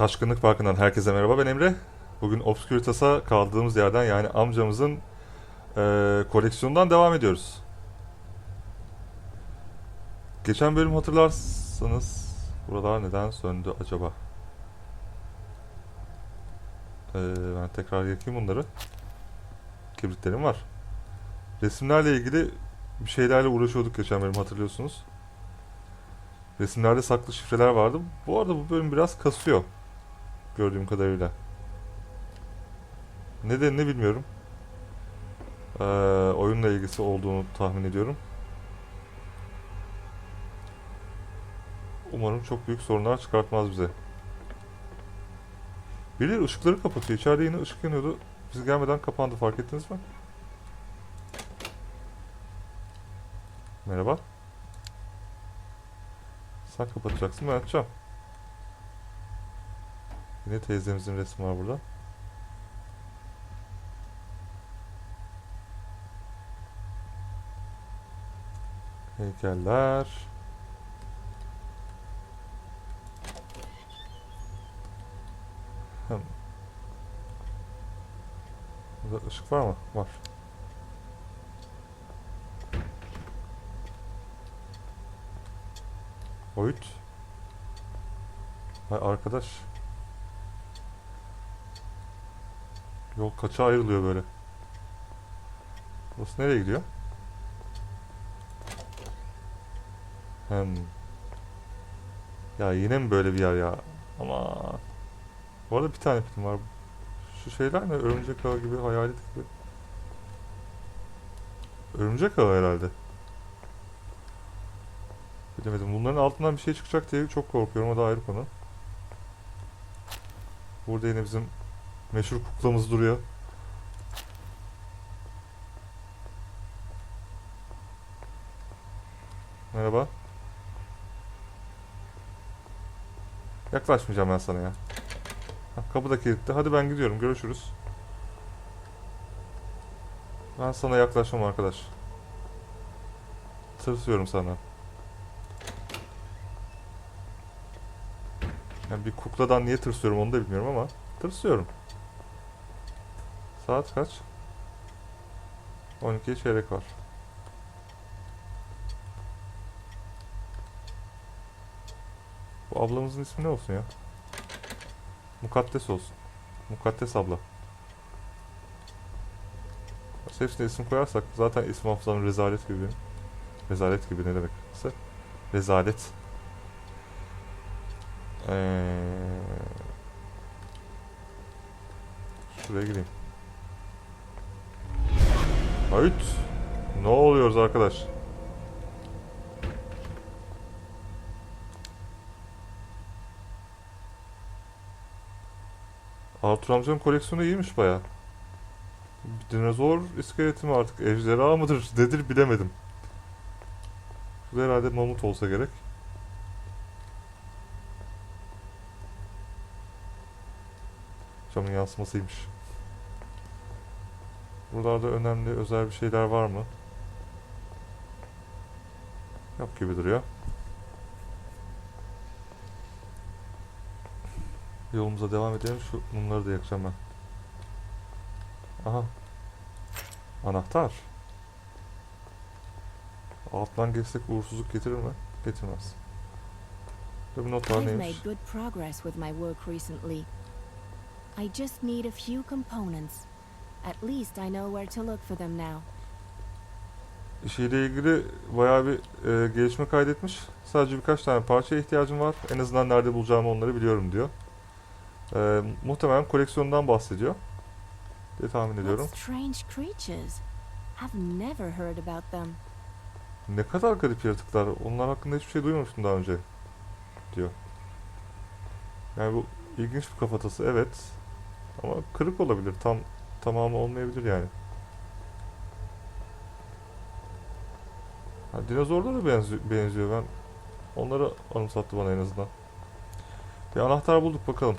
Taşkınlık Parkı'ndan herkese merhaba ben Emre. Bugün Obscuritas'a kaldığımız yerden yani amcamızın eee koleksiyonundan devam ediyoruz. Geçen bölüm hatırlarsanız buralar neden söndü acaba? Eee, ben tekrar yakayım bunları. Kibritlerim var. Resimlerle ilgili bir şeylerle uğraşıyorduk geçen bölüm hatırlıyorsunuz. Resimlerde saklı şifreler vardı. Bu arada bu bölüm biraz kasıyor. Gördüğüm kadarıyla. Nedenini bilmiyorum. Ee, oyunla ilgisi olduğunu tahmin ediyorum. Umarım çok büyük sorunlar çıkartmaz bize. Biri ışıkları kapatıyor. İçeride yine ışık yanıyordu. Biz gelmeden kapandı. Fark ettiniz mi? Merhaba. Sen kapatacaksın ben açacağım. Yine teyzemizin resmi var burada. Heykeller. Burada ışık var mı? Var. Boyut. Hay arkadaş. Yol kaça ayrılıyor böyle? Burası nereye gidiyor? Hem. Ya yine mi böyle bir yer ya? Ama bu arada bir tane film var. Şu şeyler ne? Örümcek ağı gibi, hayalet gibi. Örümcek ağı herhalde. Bilemedim. Bunların altından bir şey çıkacak diye çok korkuyorum. O da ayrı konu. Burada yine bizim meşhur kuklamız duruyor. Merhaba. Yaklaşmayacağım ben sana ya. Hah, kapı da kilitli. Hadi ben gidiyorum. Görüşürüz. Ben sana yaklaşmam arkadaş. Tırsıyorum sana. Yani bir kukladan niye tırsıyorum onu da bilmiyorum ama tırsıyorum. Saat kaç? 12 çeyrek var. Bu ablamızın ismi ne olsun ya? Mukaddes olsun. Mukaddes abla. Hepsine isim koyarsak zaten isim hafızam rezalet gibi benim. Rezalet gibi ne demek? Rezalet. Ee, şuraya gireyim. Hayt. Ne oluyoruz arkadaş? Arthur amcanın koleksiyonu iyiymiş baya. Dinozor iskeleti mi artık? Ejderha mıdır? Nedir bilemedim. Bu da herhalde mamut olsa gerek. Camın yansımasıymış. Buralarda önemli özel bir şeyler var mı? Yok gibi duruyor. Yolumuza devam edelim. Şu mumları da yakacağım ben. Aha. Anahtar. Alttan geçsek uğursuzluk getirir mi? Getirmez. Burada bir not var I've made neymiş? good progress with my work recently. I just need a few components. At least I know where to look for them now. İşiyle ilgili bayağı bir e, gelişme kaydetmiş. Sadece birkaç tane parçaya ihtiyacım var. En azından nerede bulacağımı onları biliyorum diyor. E, muhtemelen koleksiyondan bahsediyor. diye tahmin ediyorum. strange creatures. I've never heard about them. Ne kadar garip yaratıklar. Onlar hakkında hiçbir şey duymamıştım daha önce. Diyor. Yani bu ilginç bir kafatası evet. Ama kırık olabilir. Tam tamamı olmayabilir yani. Ha, dinozorlara benziyor, benziyor. Ben onları anımsattı bana en azından. Bir anahtar bulduk bakalım.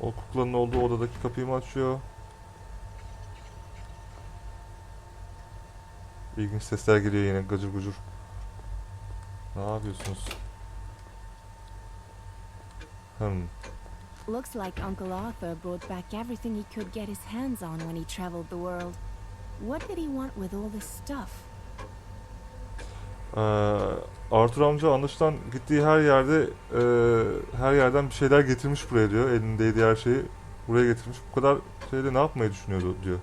O kuklanın olduğu odadaki kapıyı mı açıyor? İlginç sesler geliyor yine gıcır gucur. Ne yapıyorsunuz? Hmm. Looks like Uncle Arthur brought back everything he could get his hands on when he traveled the world. What did he want with all this stuff? Ee, Arthur amca anlaşılan gittiği her yerde e, her yerden bir şeyler getirmiş buraya diyor. Elindeydi her şeyi buraya getirmiş. Bu kadar şeyde ne yapmayı düşünüyordu diyor.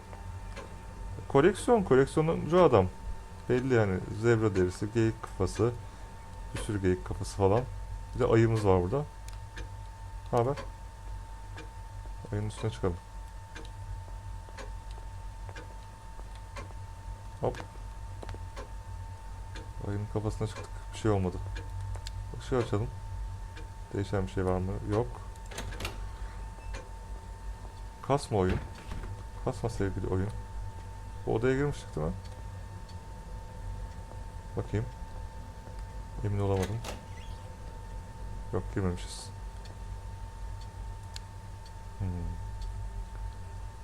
Koleksiyon, koleksiyoncu adam. Belli yani. Zebra derisi, geyik kafası, bir sürü geyik kafası falan. Bir de ayımız var burada. Ne haber? Ayının üstüne çıkalım. Hop. Ayının kafasına çıktık. Bir şey olmadı. Işığı açalım. Değişen bir şey var mı? Yok. Kasma oyun. Kasma sevgili oyun. Bu odaya girmiştik değil mi? Bakayım. Emin olamadım. Yok girmemişiz.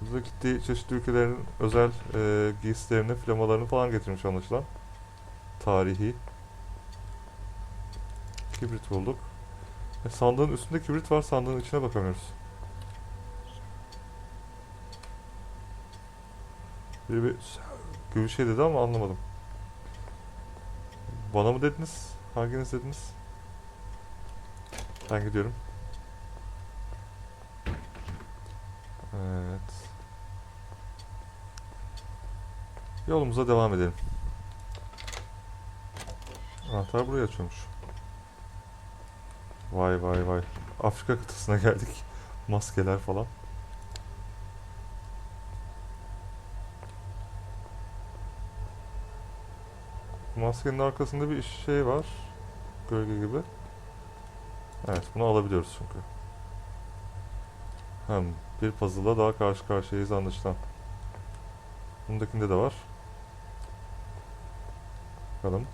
Burada gittiği çeşitli ülkelerin özel e, giysilerini, flamalarını falan getirmiş anlaşılan. Tarihi. Kibrit bulduk. E, sandığın üstünde kibrit var, sandığın içine bakamıyoruz. Biri bir gibi şey dedi ama anlamadım. Bana mı dediniz? Hanginiz dediniz? Ben gidiyorum. Evet. Yolumuza devam edelim. Anahtar buraya açıyormuş. Vay vay vay. Afrika kıtasına geldik. Maskeler falan. Maskenin arkasında bir şey var. Gölge gibi. Evet bunu alabiliyoruz çünkü. Hem bir puzzle'la daha karşı karşıyayız anlaşılan. Bundakinde de var. Bakalım.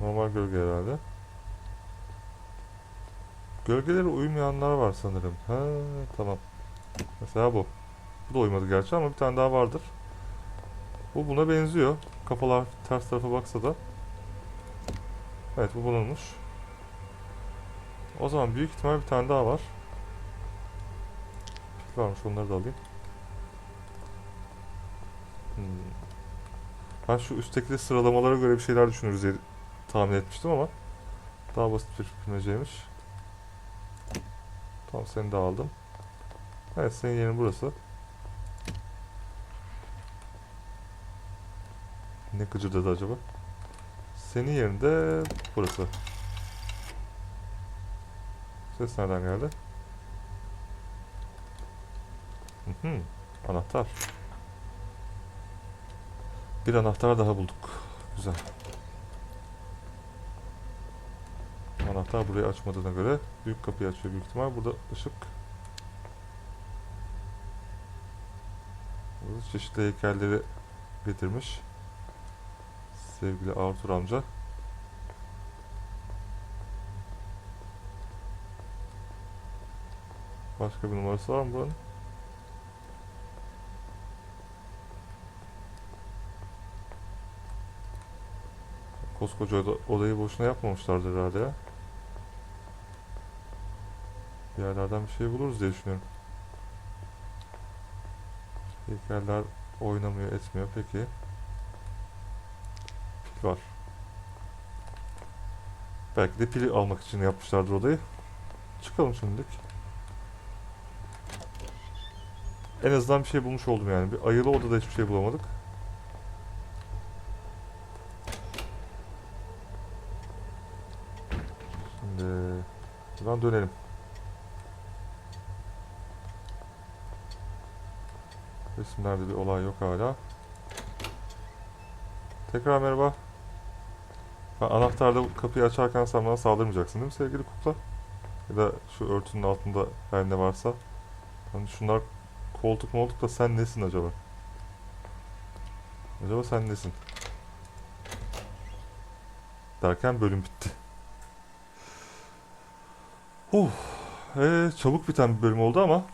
Normal gölge herhalde. Gölgelere uymayanlar var sanırım. Ha tamam. Mesela bu. Bu da uymadı gerçi ama bir tane daha vardır. Bu buna benziyor. Kafalar ters tarafa baksa da. Evet bu bulunmuş. O zaman büyük ihtimal bir tane daha var. Pil varmış onları da alayım. Hmm. Ben şu üstteki sıralamalara göre bir şeyler düşünürüz diye tahmin etmiştim ama daha basit bir bilmeceymiş. Tamam seni de aldım. Evet senin yerin burası. Ne gıcırdadı acaba? Senin yerinde burası. Ses nereden geldi? Hı hı, anahtar. Bir anahtar daha bulduk. Güzel. Anahtar burayı açmadığına göre büyük kapıyı açıyor büyük ihtimal. Burada ışık. Burada çeşitli heykelleri getirmiş. Sevgili Arthur amca. Başka bir numarası var mı buranın? Koskoca oda- odayı boşuna yapmamışlardır herhalde ya. Bir yerlerden bir şey buluruz diye düşünüyorum. Heykeller oynamıyor, etmiyor. Peki. Pil var. Belki de pili almak için yapmışlardır odayı. Çıkalım şimdilik. En azından bir şey bulmuş oldum yani. Bir ayılı odada hiçbir şey bulamadık. Şimdi buradan dönelim. Resimlerde bir olay yok hala. Tekrar merhaba. Ha, anahtarda kapıyı açarken sen bana saldırmayacaksın değil mi sevgili kukla? Ya da şu örtünün altında her ne varsa. Hani şunlar koltuk moltuk da sen nesin acaba? Acaba sen nesin? Derken bölüm bitti. Uh, ee, çabuk biten bir bölüm oldu ama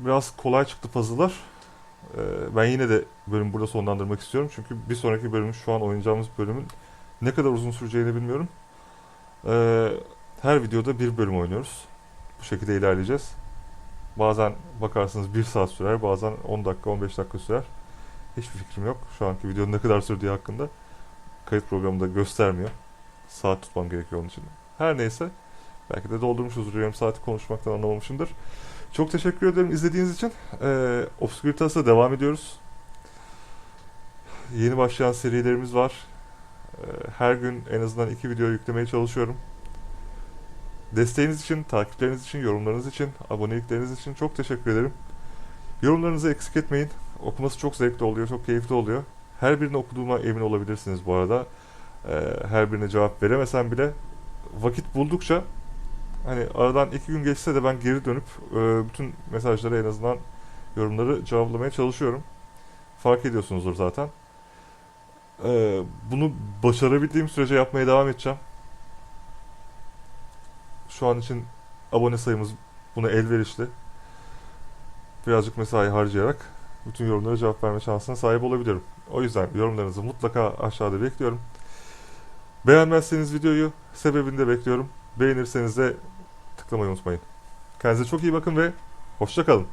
biraz kolay çıktı puzzle'lar. Ee, ben yine de bölümü burada sonlandırmak istiyorum. Çünkü bir sonraki bölüm şu an oynayacağımız bölümün Ne kadar uzun süreceğini bilmiyorum. Ee, her videoda bir bölüm oynuyoruz. Bu şekilde ilerleyeceğiz. Bazen bakarsınız 1 saat sürer, bazen 10 dakika, 15 dakika sürer. Hiçbir fikrim yok. Şu anki videonun ne kadar sürdüğü hakkında. Kayıt programında göstermiyor. Saat tutmam gerekiyor onun için. Her neyse. Belki de doldurmuşuzdur. Yarım saati konuşmaktan anlamamışımdır. Çok teşekkür ederim izlediğiniz için. Ee, devam ediyoruz. Yeni başlayan serilerimiz var. Ee, her gün en azından iki video yüklemeye çalışıyorum. Desteğiniz için, takipleriniz için, yorumlarınız için, abonelikleriniz için çok teşekkür ederim. Yorumlarınızı eksik etmeyin. Okuması çok zevkli oluyor, çok keyifli oluyor. Her birini okuduğuma emin olabilirsiniz bu arada. Ee, her birine cevap veremesem bile vakit buldukça hani aradan iki gün geçse de ben geri dönüp e, bütün mesajları en azından yorumları cevaplamaya çalışıyorum. Fark ediyorsunuzdur zaten. Ee, bunu başarabildiğim sürece yapmaya devam edeceğim. Şu an için abone sayımız buna elverişli. Birazcık mesai harcayarak bütün yorumlara cevap verme şansına sahip olabiliyorum. O yüzden yorumlarınızı mutlaka aşağıda bekliyorum. Beğenmezseniz videoyu sebebini de bekliyorum. Beğenirseniz de tıklamayı unutmayın. Kendinize çok iyi bakın ve hoşça kalın.